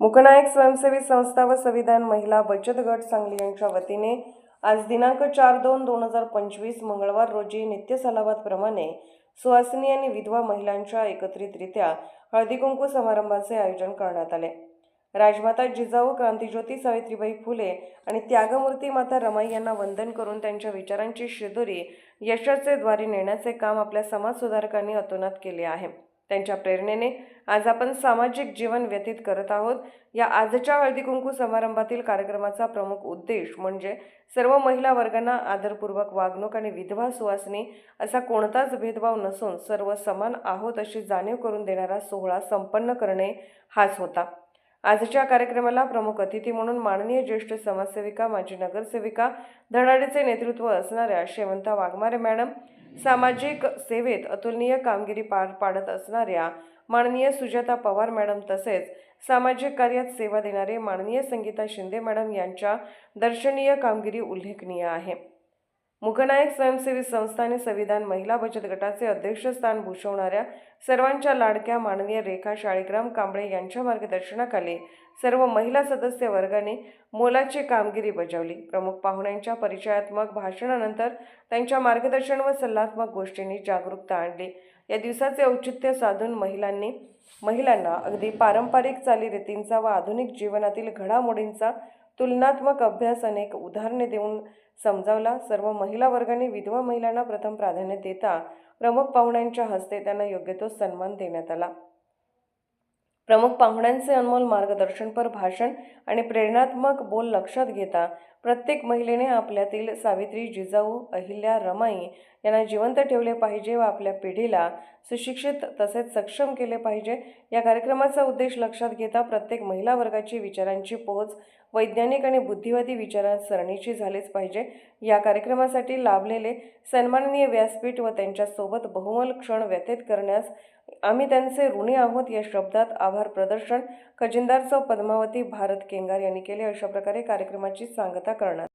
मुकनायक स्वयंसेवी संस्था व संविधान महिला बचत गट सांगली यांच्या वतीने आज दिनांक चार दोन दोन हजार पंचवीस मंगळवार रोजी नित्य सलावादप्रमाणे सुहासिनी आणि विधवा महिलांच्या एकत्रितरित्या हळदीकुंकू समारंभाचे आयोजन करण्यात आले. राजमाता जिजाऊ क्रांतीज्योती सावित्रीबाई फुले आणि त्यागमूर्ती माता रमाई यांना वंदन करून त्यांच्या विचारांची शिदोरी यशाचे द्वारे नेण्याचे काम आपल्या समाजसुधारकांनी अतोनात केले आहे. त्यांच्या प्रेरणेने आज आपण सामाजिक जीवन व्यतीत करत आहोत. या आजच्या हळदी कुंकू समारंभातील कार्यक्रमाचा प्रमुख उद्देश म्हणजे सर्व महिला वर्गांना आदरपूर्वक वागणूक आणि विधवा सुवासनी असा कोणताच भेदभाव नसून सर्व समान आहोत अशी जाणीव करून देणारा सोहळा संपन्न करणे हाच होता. आजच्या कार्यक्रमाला प्रमुख अतिथी म्हणून माननीय ज्येष्ठ समाजसेविका माजी नगरसेविका धडाडीचे नेतृत्व असणाऱ्या शेवंता वाघमारे मॅडम सामाजिक सेवेत अतुलनीय कामगिरी पार पाडत असणाऱ्या माननीय सुजाता पवार मॅडम तसेच सामाजिक कार्यात सेवा देणारे माननीय संगीता शिंदे मॅडम यांच्या दर्शनीय कामगिरी उल्लेखनीय आहे. मुखनायक स्वयंसेवी संस्थाने संविधान महिला बचत गटाचे अध्यक्षस्थान भूषवणाऱ्या सर्वांच्या लाडक्या माननीय रेखा शाळीग्राम कांबळे यांच्या मार्गदर्शनाखाली सर्व महिला सदस्य वर्गाने मोलाची कामगिरी बजावली. प्रमुख पाहुण्यांच्या परिचयात्मक भाषणानंतर त्यांच्या मार्गदर्शन व सल्लात्मक गोष्टींनी जागरूकता आणली. या दिवसाचे औचित्य साधून महिलांनी महिलांना अगदी पारंपरिक चालीरीतींचा व आधुनिक जीवनातील घडामोडींचा तुलनात्मक अभ्यास अनेक उदाहरणे देऊन समजावला. सर्व महिला वर्गाने विधवा महिलांना प्रथम प्राधान्य देता प्रमुख पाहुण्यांच्या हस्ते त्यांना योग्य तो सन्मान देण्यात आला. प्रमुख पाहुण्यांचे अनमोल मार्गदर्शनपर भाषण आणि प्रेरणात्मक बोल लक्षात घेता प्रत्येक महिलेने आपल्यातील सावित्री जिजाऊ अहिल्या रमाई यांना जिवंत ठेवले पाहिजे व आपल्या पिढीला सुशिक्षित तसेच सक्षम केले पाहिजे. या कार्यक्रमाचा उद्देश लक्षात घेता प्रत्येक महिला वर्गाची विचारांची पोहोच वैज्ञानिक आणि बुद्धिवादी विचारसरणीची झालीच पाहिजे. या कार्यक्रमासाठी लाभलेले सन्माननीय व्यासपीठ व त्यांच्यासोबत बहुमल क्षण व्यतीत करण्यास आम्ही त्यांचे ऋणी आहोत या शब्दात आभार प्रदर्शन. खजिनदार चौ पद्मावती भारत केंगार यांनी केले. अशा प्रकारे कार्यक्रमाची सांगता करणार